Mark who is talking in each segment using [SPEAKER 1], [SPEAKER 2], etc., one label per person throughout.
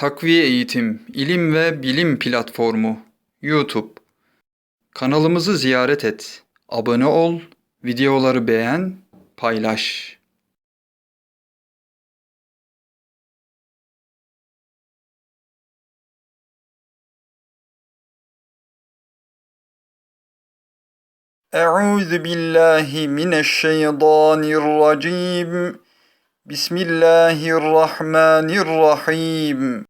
[SPEAKER 1] Takviye Eğitim, İlim ve Bilim Platformu, YouTube. Kanalımızı ziyaret et, abone ol, videoları beğen, paylaş. Euzu billahi mineşşeytanirracim. Bismillahirrahmanirrahim.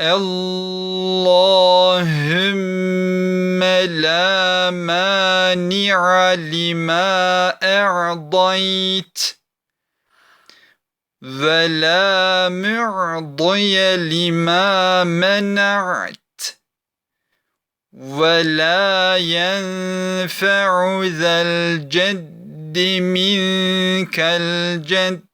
[SPEAKER 1] اللهم لا مانع لما أعطيت ولا معطي لما منعت ولا ينفع ذا الجد منك الجد.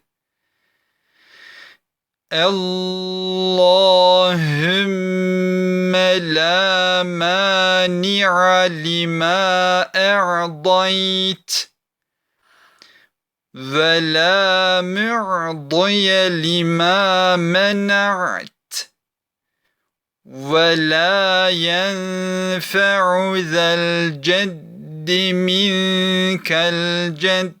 [SPEAKER 1] اللهم لا مانع لما أعطيت ولا معطي لما منعت ولا ينفع ذا الجد منك الجد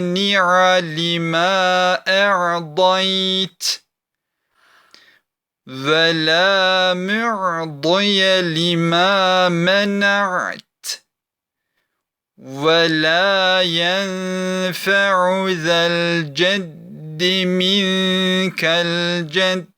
[SPEAKER 1] مانع لما أعطيت ولا معطي لما منعت ولا ينفع ذا الجد منك الجد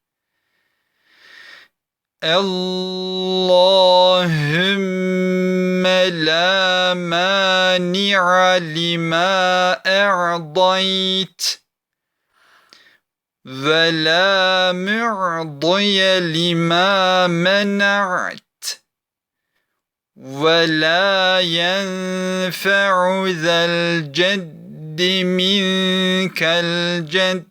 [SPEAKER 1] اللهم لا مانع لما أعطيت ولا معطي لما منعت ولا ينفع ذا الجد منك الجد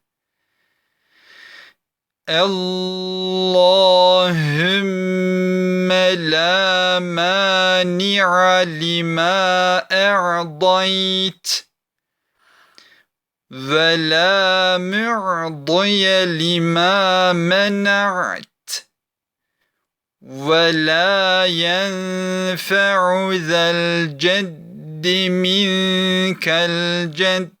[SPEAKER 1] اللهم لا مانع لما أعطيت ولا معضي لما منعت ولا ينفع ذا الجد منك الجد.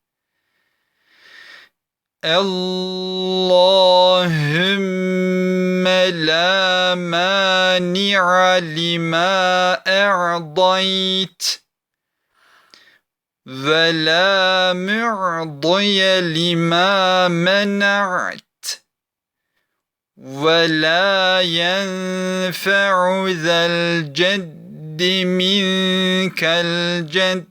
[SPEAKER 1] اللهم لا مانع لما أعطيت ولا معضي لما منعت ولا ينفع ذا الجد منك الجد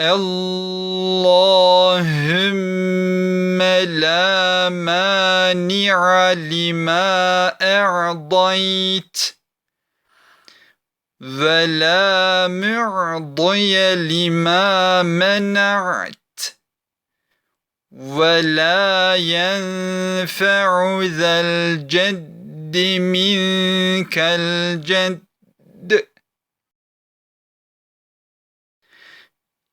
[SPEAKER 1] اللهم لا مانع لما أعطيت ولا معضي لما منعت ولا ينفع ذا الجد منك الجد.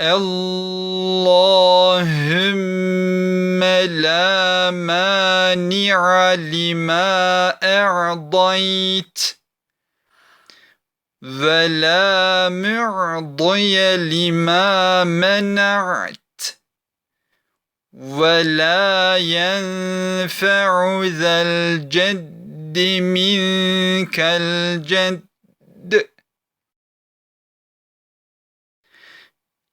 [SPEAKER 1] اللهم لا مانع لما أعطيت ولا معضي لما منعت ولا ينفع ذا الجد منك الجد.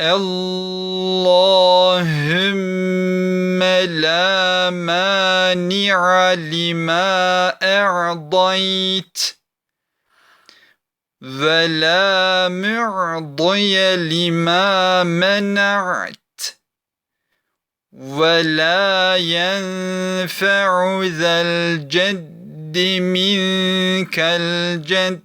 [SPEAKER 1] اللهم لا مانع لما أعطيت ولا معضي لما منعت ولا ينفع ذا الجد منك الجد.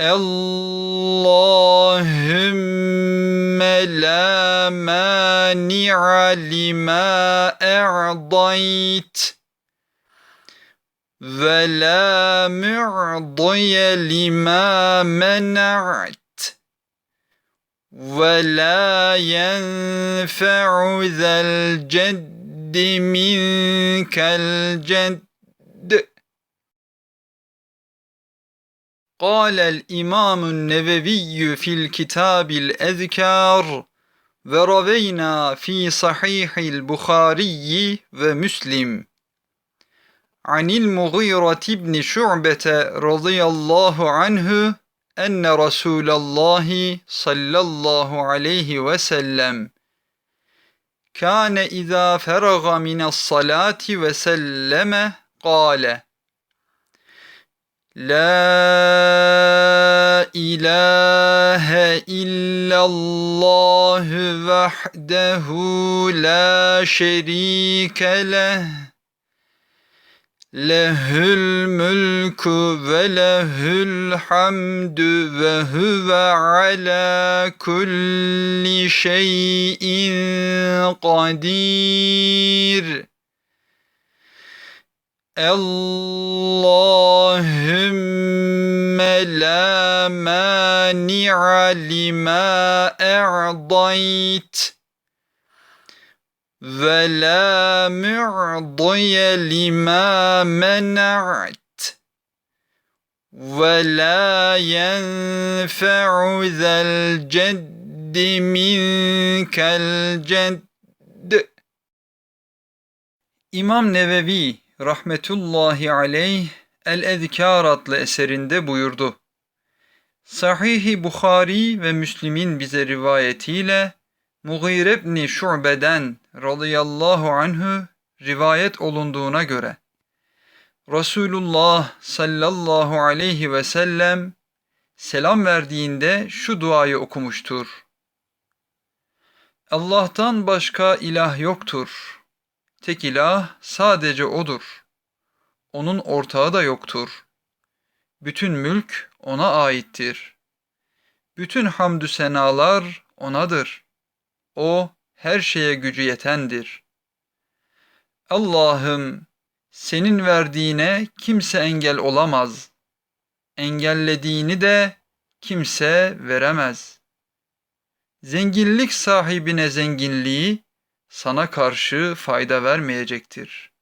[SPEAKER 1] اللهم لا مانع لما أعطيت ولا معضي لما منعت ولا ينفع ذا الجد منك الجد. قال الإمام النووي في الكتاب الأذكار وروينا في صحيح البخاري ومسلم. عن المغيرة بن شعبة رضي الله عنه أن رسول الله صلى الله عليه وسلم كان إذا فرغ من الصلاة وسلم قال: لا إله إلا الله وحده لا شريك له له الملك وله الحمد وهو على كل شيء قدير اللهم لا مانع لما أعطيت ولا معطي لما منعت. ولا ينفع ذا الجد منك الجد. İmam Nevevi rahmetullahi aleyh El-Ezkar adlı eserinde buyurdu. Sahih-i Bukhari ve Müslim'in bize rivayetiyle Mughire ibn Şube'den radıyallahu anhu rivayet olunduğuna göre Resulullah sallallahu aleyhi ve sellem selam verdiğinde şu duayı okumuştur. Allah'tan başka ilah yoktur. Tek ilah sadece O'dur. Onun ortağı da yoktur. Bütün mülk O'na aittir. Bütün hamdü senalar O'nadır. O her şeye gücü yetendir. Allah'ım senin verdiğine kimse engel olamaz. Engellediğini de kimse veremez. Zenginlik sahibine zenginliği sana karşı fayda vermeyecektir.